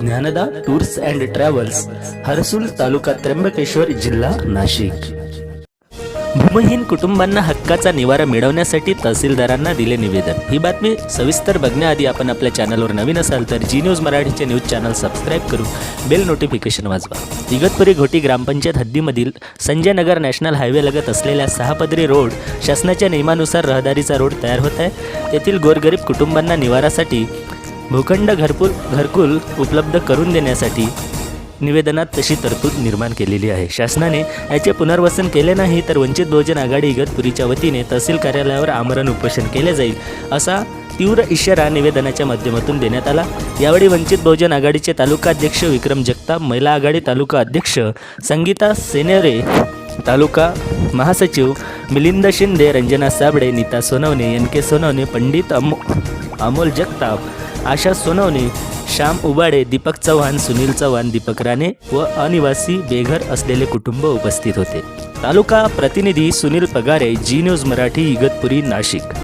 Dnyanada tours and travels Harsul तालुका त्र्यंबकेश्वर जिल्हा नाशिक. भूमहीन कुटुंबांना हक्काचा निवारा मिळवण्यासाठी तहसीलदारांना दिले निवेदन. ही बातमी सविस्तर बघण्याआधी आपण आपल्या चॅनलवर नवीन असाल तर जी न्यूज मराठीचे न्यूज चॅनल सबस्क्राईब करून बेल नोटिफिकेशन वाजवा. इगतपुरी घोटी ग्रामपंचायत हद्दीमधील संजय नगर नॅशनल हायवे लगत असलेल्या सहापदरी रोड शासनाच्या नियमानुसार रहदारीचा रोड तयार होत आहे. तेथील गोरगरीब कुटुंबांना निवारासाठी भूखंड घरपूर घरकुल उपलब्ध करून देण्यासाठी निवेदनात तशी तरतूद निर्माण केलेली आहे. शासनाने याचे पुनर्वसन केले नाही तर वंचित बहुजन आघाडी इगतपुरीच्या वतीने तहसील कार्यालयावर आमरण उपोषण केले जाईल असा तीव्र इशारा निवेदनाच्या माध्यमातून देण्यात आला. यावेळी वंचित बहुजन आघाडीचे तालुका अध्यक्ष विक्रम जगताप महिला आघाडी तालुका अध्यक्ष संगीता सेनेरे तालुका महासचिव मिलिंद शिंदे रंजना साबळे नीता सोनवणे एन के सोनवणे पंडित अमो अमोल जगताप आशा सोनवणे श्याम उबाडे दीपक चव्हाण सुनील चव्हाण दीपक राणे व अनिवासी बेघर असलेले कुटुंब उपस्थित होते. तालुका प्रतिनिधी सुनील पगारे जी न्यूज मराठी इगतपुरी नाशिक.